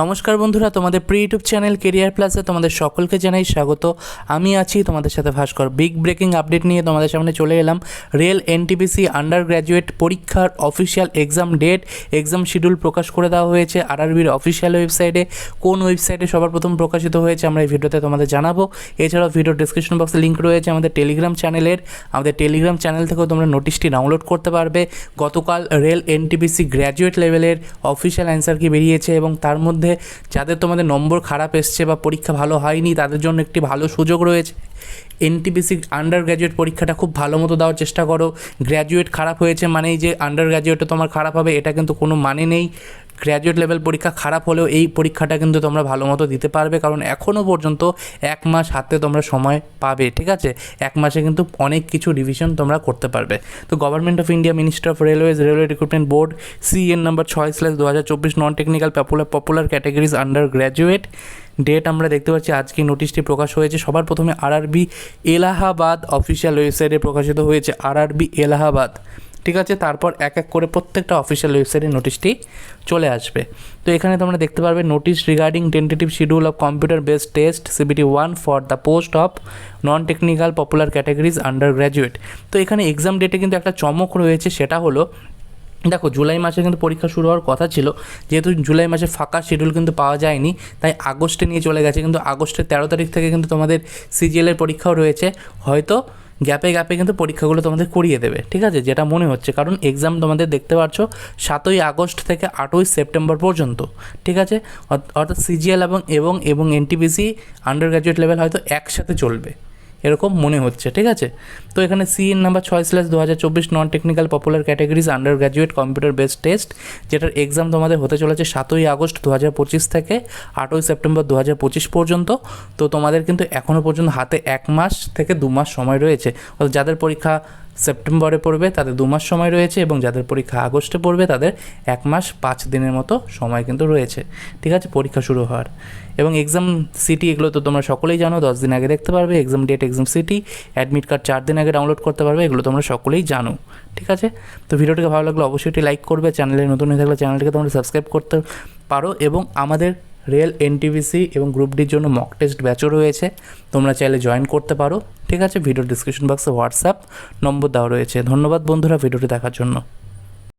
নমস্কার বন্ধুরা, তোমাদের প্রি ইউটিউব চ্যানেল কেরিয়ার প্লাসে তোমাদের সকলকে জানাই স্বাগত। আমি আছি তোমাদের সাথে ভাস্কর। বিগ ব্রেকিং আপডেট নিয়ে তোমাদের সামনে চলে এলাম। রেল এনটিপিসি আন্ডার গ্র্যাজুয়েট পরীক্ষার official exam date exam schedule প্রকাশ করে দেওয়া হয়েছে আরআরবির অফিসিয়াল ওয়েবসাইটে কোন ওয়েবসাইটে সবার প্রথম প্রকাশিত হয়েছে আমরা এই ভিডিওতে তোমাদের জানাব। এছাড়াও ভিডিও ডিসক্রিপশন বক্সে লিঙ্ক রয়েছে আমাদের টেলিগ্রাম চ্যানেলের আমাদের টেলিগ্রাম চ্যানেল থেকেও তোমরা নোটিশটি ডাউনলোড করতে পারবে। গতকাল রেল এনটিপিসি গ্র্যাজুয়েট লেভেলের অফিসিয়াল অ্যান্সার কি বেরিয়েছে এবং তার মধ্যে যাদের তোমাদের নম্বর খারাপ এসছে বা পরীক্ষা ভালো হয়নি, তাদের জন্য একটি ভালো সুযোগ রয়েছে। এনটিপিসি আন্ডার গ্র্যাজুয়েট পরীক্ষাটা খুব ভালো মতো দেওয়ার চেষ্টা করো। গ্র্যাজুয়েট খারাপ হয়েছে মানেই যে আন্ডার গ্র্যাজুয়েটে তোমার খারাপ হবে, এটা কিন্তু কোনো মানে নেই। গ্র্যাজুয়েট লেভেল পরীক্ষা খারাপ হলেও এই পরীক্ষাটা কিন্তু তোমরা ভালো মতো দিতে পারবে, কারণ এখনও পর্যন্ত এক মাস হাতে তোমরা সময় পাবে, ঠিক আছে? এক মাসে কিন্তু অনেক কিছু রিভিশন তোমরা করতে পারবে। তো government of India minister of railways railway recruitment board CN number ছয় স্ল্যাশ দু হাজার চব্বিশ non technical popular popular categories under graduate date আমরা দেখতে পাচ্ছি, আজকে নোটিশটি প্রকাশ হয়েছে। সবার প্রথমে আরআরবি এলাহাবাদ অফিসিয়াল ওয়েবসাইটে প্রকাশিত হয়েছে আরআরবি এলাহাবাদ। ঠিক আছে? তারপর এক এক করে প্রত্যেকটা অফিসিয়াল ওয়েবসাইটে নোটিশটি চলে আসবে। তো এখানে তোমরা দেখতে পারবে notice regarding tentative schedule of computer based test CBT one for the post of non technical popular categories undergraduate তো এখানে এক্সাম ডেটে কিন্তু একটা চমক রয়েছে, সেটা হলো দেখো, জুলাই মাসে কিন্তু পরীক্ষা শুরু হওয়ার কথা ছিল। যেহেতু জুলাই মাসে ফাঁকা শিডিউল কিন্তু পাওয়া যায়নি, তাই আগস্টে নিয়ে চলে গেছে। কিন্তু আগস্টের তেরো তারিখ থেকে কিন্তু তোমাদের সিজিএলের পরীক্ষাও রয়েছে। হয়তো গ্যাপে গ্যাপে কিন্তু পরীক্ষাগুলো তোমাদের করিয়ে দেবে, ঠিক আছে? যেটা মনে হচ্ছে। কারণ এক্সাম তোমাদের দেখতে পাচ্ছ, সাতই আগস্ট থেকে আটই সেপ্টেম্বর পর্যন্ত, ঠিক আছে? অর্থ- অর্থাৎ সিজিএল এবং এবং এবং এনটিপিসি আন্ডার গ্র্যাজুয়েট লেভেল হয়তো একসাথে চলবে। এরকম মনে হচ্ছে, ঠিক আছে? তো এখানে সিএন নাম্বার ছয় স্ল্যাশ দু হাজার চব্বিশ non technical popular categories undergraduate computer based test যেটার এক্সাম তোমাদের হতে চলেছে সাতই আগস্ট দু হাজার পঁচিশ থেকে আটই সেপ্টেম্বর দু হাজার পঁচিশ পর্যন্ত। তো তোমাদের কিন্তু এখনও পর্যন্ত হাতে এক মাস থেকে দু মাস সময় রয়েছে। যাদের পরীক্ষা সেপ্টেম্বরে পড়বে, তাদের দু মাস সময় রয়েছে এবং যাদের পরীক্ষা আগস্টে পড়বে, তাদের এক মাস পাঁচ দিনের মতো সময় কিন্তু রয়েছে। ঠিক আছে, পরীক্ষা শুরু হওয়ার। এবং এক্সাম সিটি এগুলো তো তোমরা সকলেই জানো, দশ দিন আগে দেখতে পারবে exam date exam city admit card চার দিন আগে ডাউনলোড করতে পারবে, এগুলো তোমরা সকলেই জানো। ঠিক আছে? তো ভিডিওটিকে ভালো লাগলে অবশ্যই লাইক করবে, চ্যানেলে নতুন হয়ে থাকলে চ্যানেলটিকে তোমরা সাবস্ক্রাইব করতে পারো এবং আমাদের রেল এনটিভিসি এবং গ্রুপ ডির জন্য মক টেস্ট ব্যাচও রয়েছে। তোমরা চাইলে জয়েন করতে পারো। ঠিক আছে? ভিডিও ডিসক্রিপশন বক্সে হোয়াটসঅ্যাপ নম্বর দেওয়া রয়েছে। ধন্যবাদ বন্ধুরা ভিডিওটি দেখার জন্য।